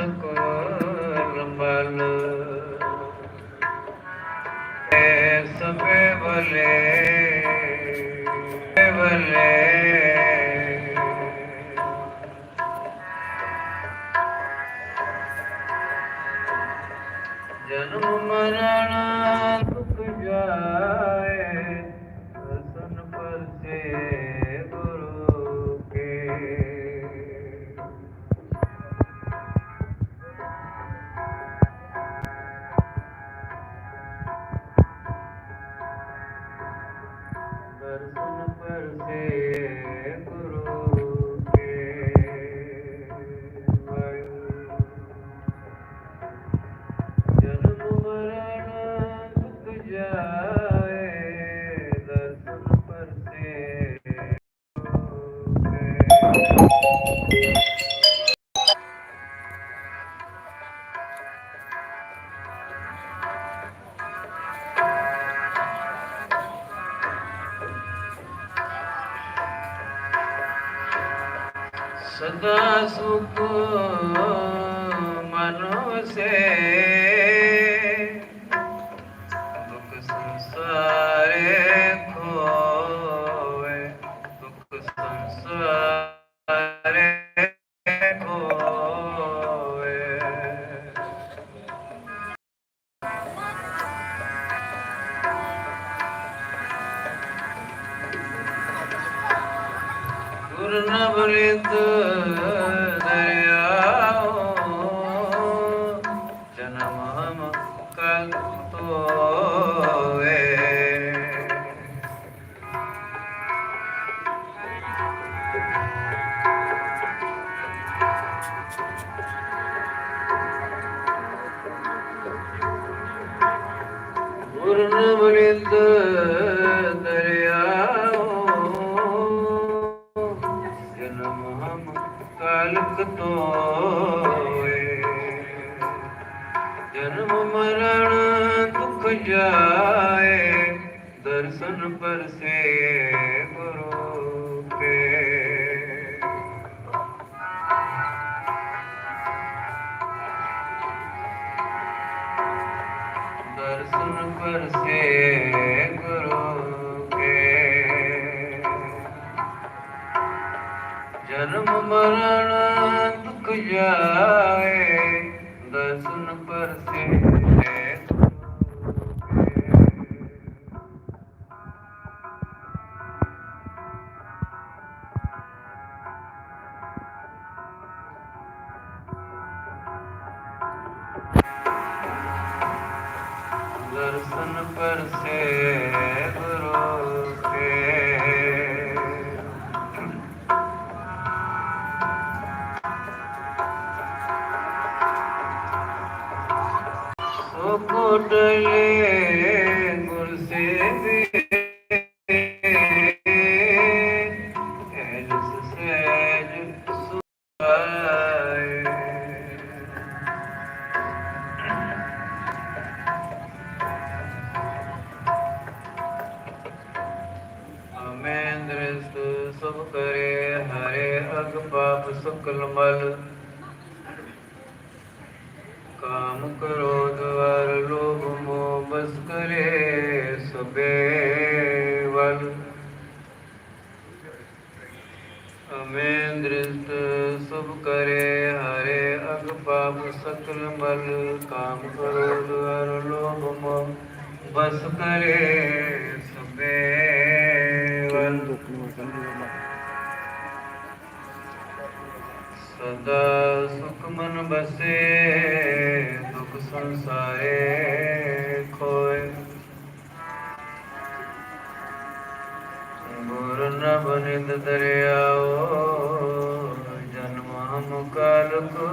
ਸਕਲ ਮਲ ਏ ਸਭੇ ਬਲੇ ਬਲੇ ਜਨਮ ਮਰਨ ਦੁਖ ਜਾਏ। ਦਰਸ਼ਨ ਪਰਸੇ ਸਦਾ ਸੁਖ ਮਨ ਵਸੇ ਦੁਖ ਸੰਸਾਰੇ ਗੁਰ ਨ ਬਲਿੰਦ ਜਨਮ ਹਮ ਕਲ ਤੋਵੇ ਗੁਰ ਨ ਕਾਲਕ ਤੋਏ ਜਨਮ ਮਰਨ ਦੁਖ ਜਾਏ ਦਰਸ਼ਨ ਪਰਸੇ ਗੁਰੂ ਕੇ ਦਰਸ਼ਨ ਪਰਸੇ ਗੁਰੂ ਜਨਮ ਮਰਨ ਦੁਖ ਜਾਏ ਦਰਸ਼ਨ ਪਰਸੇ ਦਰਸ਼ਨ ਪਰਸੇ ਸਭ ਕਰੇ ਹਰੇ ਅਗ ਪਾਪ ਸੁਕਲ ਮਲ। ਕਾਮ ਕ੍ਰੋਧ ਵਰ ਲੋਭ ਮੋਹ ਬਸ ਕਰੇ ਸਬੇ ਵਲ। ਅਮੇਂਦ੍ਰਿਸ ਸਭ ਕਰੇ ਹਰੇ ਅਗ ਪਾਪ ਸਕਲ ਮਲ। ਕਾਮ ਕ੍ਰੋਧ ਵਰ ਲੋਭ ਮੋਹ ਬਸ ਕਰੇ ਸਬੇ ਵਲ। ਸਦਾ ਸੁਖ ਮਨ ਬਸੇ, ਦੁਖ ਸੰਸਾਰੇ ਕੋਇ ਗੁਰ ਨ ਬਨਿਤ ਦਰਿਆਓ, ਜਨਮ ਹਮ ਕਾਲ ਕੋ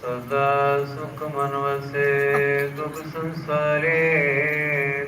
ਸਦਾ ਸੁਖ ਮਨ ਵਸੇ ਦੁਖ ਸੰਸਾਰੇ।